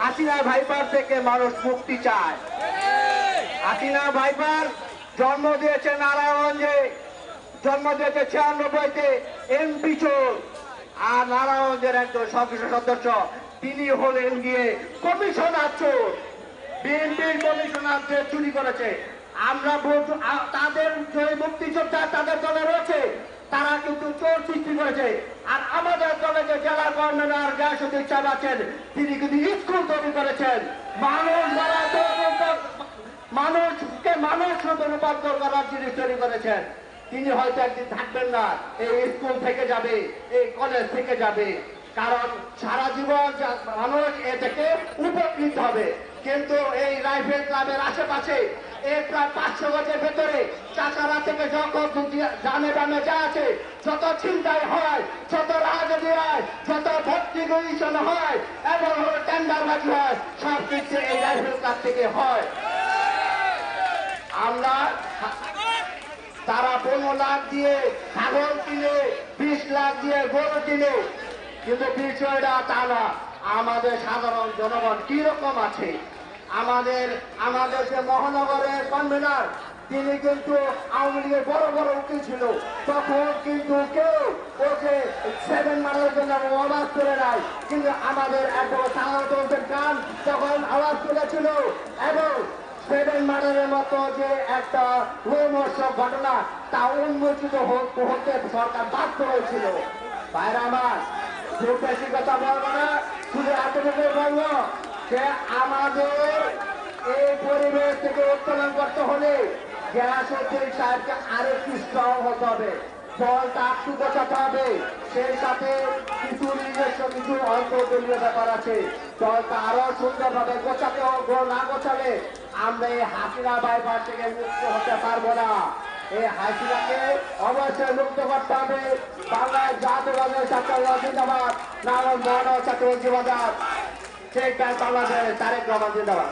Hasina viper থেকে মানুষ মুক্তি চায়। হাসিনা ভাইপার জন্ম দিয়েছে নারায়ণগঞ্জে, জন্ম দিয়েছে ছিয়ানব্বইতে এমপি চোর। আর নারায়ণগঞ্জের একজন সংসদ সদস্য, তিনি হলেন গিয়ে কমিশনার চোর। বিএনপির কমিশনার যে চুরি করেছে, আমরা তাদের যে মুক্তিযোদ্ধা তাদের দলে রয়েছে, তারা কিন্তু চোর সৃষ্টি করেছে। আর কর্মনার গ্যাসুদ্দিন সাহেব আছেন। তিনি কিন্তু স্কুল তৈরি করেছেন। মানুষ মানুষকে মানুষ রূপে রূপান্তর করার জিনিস তৈরি করেছেন। তিনি হয়তো একদিন থাকবেন না, এই স্কুল থেকে যাবে, এই কলেজ থেকে যাবে। কারণ সারা জীবন মানুষ এ থেকে উপকৃত হবে। কিন্তু এই রাইফেল ক্লাবের আশেপাশে এই প্রায় পাঁচশো গজের ভেতরে চাকারা থেকে যখন জানে বামে যা আছে, যত চিন্তায় হয়, যত যত ভর্তি কমিশন হয় এবং টেন্ডারবাজি হয় সব কিছু এই রাইফেল ক্লাব থেকে হয়। আমরা তারা পনেরো লাখ দিয়ে ছাগল কিনে, বিশ লাখ দিয়ে গরু কিনে, কিন্তু বিষয়টা তা না। আমাদের সাধারণ জনগণ কীরকম আছে? আমাদের আমাদের যে মহানগরের কনভেনার, তিনি কিন্তু আওয়ামী লীগের বড় বড় উকিল ছিল। তখন কিন্তু কেউ ওকে সেভেন মারার জন্য আওয়াজ করে নাই। কিন্তু আমাদের এত সাধারণ গান তখন আওয়াজ তুলেছিল এবং সেভেন মার্ডারের মতো যে একটা রোমহর্ষক ঘটনা, তা উন্মোচিত হতে সরকার বাধ্য হয়েছিল। বাইরে আমার কথা বলব না, শুধু এতটুকু বলব যে আমাদের এই পরিবেশ থেকে উত্তোলন করতে হলে গ্যাস উদ্দিন সাহেবকে আরেকটু স্ট্রং হতে হবে। দলটা একটু গোছাতে হবে। সেই সাথে কিছু নিজস্ব কিছু অন্তর্দলীয় ব্যাপার আছে। দলটা আরও সুন্দরভাবে গোছাতে না গোছালে আমরা এই হাসিনা বাইপার থেকে মুক্ত হতে পারব না। এই হাসিনাকে অবশ্যই মুক্ত করতে হবে। বাংলায় জাতীয়বাদের ছাত্র জিন্দাবাদ নারায়ণ মহান ছাত্র জিন্দাবাদ শেখ বাংলাদেশ তারেক রহমান জিন্দাবাদ।